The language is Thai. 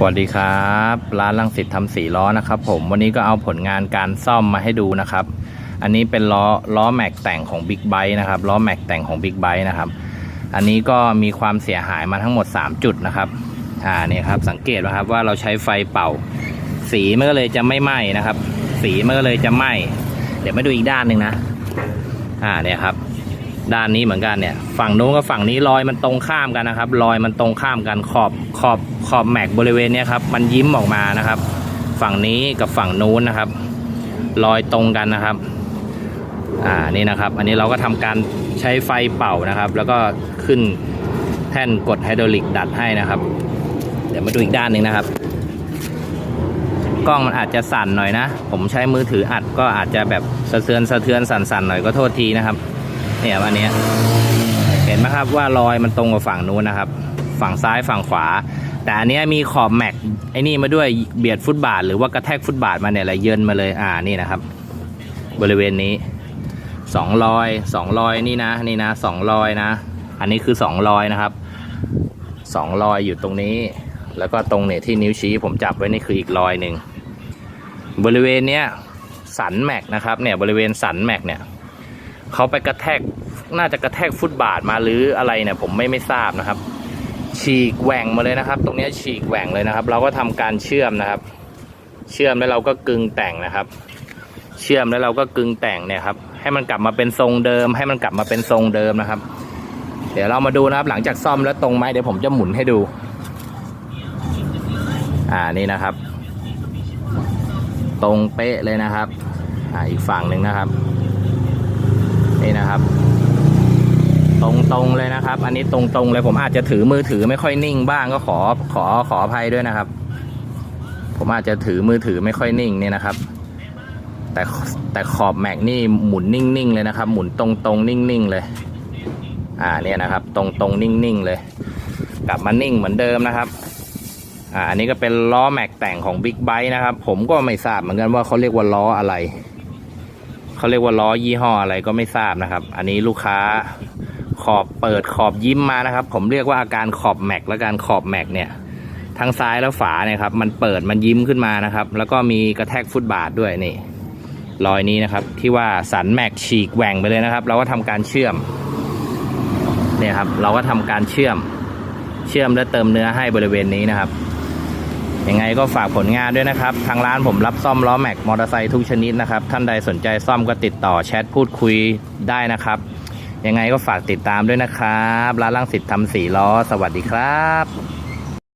สวัสดีครับ ร้านลังสิตทำสีล้อนะครับผมวันนี้ก็เอาผลงานการซ่อมมาให้ดูนะครับ อันนี้เป็นล้อล้อแม็กแต่งของ Big b i t e นะครับล้อแม็กแต่งของ Big b i t e นะครับอันนี้ก็มีความเสียหายมาทั้งหมด 3 จุดนะครับอ่าเนี่ยครับสังเกตนะครับว่าเราใช้ไฟเป่า สีมันก็เลยจะไม่ไหม้นะครับ สีมันก็เลยจะไหม้เดี๋ยวมาดูอีกด้านหนึ่งนะอ่าเนี่ยครับ ด้านนี้เหมือนกันเนี่ย ฝั่งโน้นกับฝั่งนี้รอยมันตรงข้ามกันนะครับรอยมันตรงข้ามกันขอบขอบขอบแม็กบริเวณเนี้ยครับมันยิ้มออกมานะครับ ฝั่งนี้กับฝั่งนู้นนะครับ รอยตรงกันนะครับอ่านี่นะครับ อันนี้เราก็ทำการใช้ไฟเป่านะครับ แล้วก็ขึ้นแท่นกดไฮดรอลิกดัดให้นะครับ เดี๋ยวมาดูอีกด้านหนึ่งนะครับ กล้องมันอาจจะสั่นหน่อยนะ ผมใช้มือถืออัดก็อาจจะแบบสะเทือนสะเทือนสั่นๆหน่อยก็โทษทีนะครับ เนี่ยอันนี้เห็นไหมครับว่ารอยมันตรงกับฝั่งนู้นนะครับ ฝั่งซ้ายฝั่งขวา แต่อันนี้มีขอบแม็กไอ้นี่มาด้วยเบียดฟุตบาท หรือว่ากระแทกฟุตบาทมาเนี่ยอะไรเยินมาเลยอ่านี่นะครับ บริเวณนี้สองรอยสองรอยนี่นะนี่นะสองรอยนะ อันนี้คือสองรอยนะครับสองรอยอยู่ตรงนี้ แล้วก็ตรงเนี่ยที่นิ้วชี้ผมจับไว้นี่คืออีกรอยหนึ่งบริเวณเนี้ยสันแม็กนะครับเนี่ยบริเวณสันแม็กเนี่ยเขาไปกระแทก น่าจะกระแทกฟุตบาทมาหรืออะไรเนี่ยผมไม่ไม่ทราบนะครับ ฉีกแหว่งมาเลยนะครับ ตรงนี้ฉีกแหว่งเลยนะครับ เราก็ทำการเชื่อมนะครับ เชื่อมแล้วเราก็กึงแต่งนะครับ เชื่อมแล้วเราก็กึงแต่งเนี่ยครับ ให้มันกลับมาเป็นทรงเดิม ให้มันกลับมาเป็นทรงเดิมนะครับ เดี๋ยวเรามาดูนะครับ หลังจากซ่อมแล้วตรงไหมเดี๋ยวผมจะหมุนให้ดู อ่านี่นะครับ ตรงเป๊ะเลยนะครับ อ่าอีกฝั่งหนึ่งนะครับนี่นะครับ ตรงๆเลยนะครับ อันนี้ตรงๆเลยผมอาจจะถือมือถือไม่ค่อยนิ่งบ้างก็ขอขอขออภัยด้วยนะครับ ผมอาจจะถือมือถือไม่ค่อยนิ่งเนี่ยนะครับ แต่แต่ขอบแม็กนี่หมุนนิ่งๆเลยนะครับ หมุนตรงๆนิ่งๆเลย อ่าเนี่ยนะครับ ตรงๆนิ่งๆเลย กลับมานิ่งเหมือนเดิมนะครับอ่าอันนี้ก็เป็นล้อแม็กแต่งของ Big b i t e นะครับ ผมก็ไม่ทราบเหมือนกันว่าเขาเรียกว่าล้ออะไรเขาเรียกว่าล้อยี่ห้ออะไรก็ไม่ทราบนะครับ อันนี้ลูกค้า ขอบเปิดขอบยิ้มมานะครับ ผมเรียกว่าอาการขอบแม็กและการขอบแม็กเนี่ยทั้งซ้ายและฝาเนี่ยครับมันเปิดมันยิ้มขึ้นมานะครับ แล้วก็มีกระแทกฟุตบาทด้วยนี่รอยนี้นะครับ ที่ว่าสันแม็กฉีกแหว่งไปเลยนะครับ เราก็ทำการเชื่อมเนี่ยครับ เราก็ทำการเชื่อม เชื่อมและเติมเนื้อให้บริเวณนี้นะครับยังไงก็ฝากผลงานด้วยนะครับ ทางร้านผมรับซ่อมล้อแม็กมอเตอร์ไซค์ทุกชนิดนะครับ ท่านใดสนใจซ่อมก็ติดต่อแชทพูดคุยได้นะครับ ยังไงก็ฝากติดตามด้วยนะครับ ร้านลังสิตทำสีล้อ สวัสดีครับ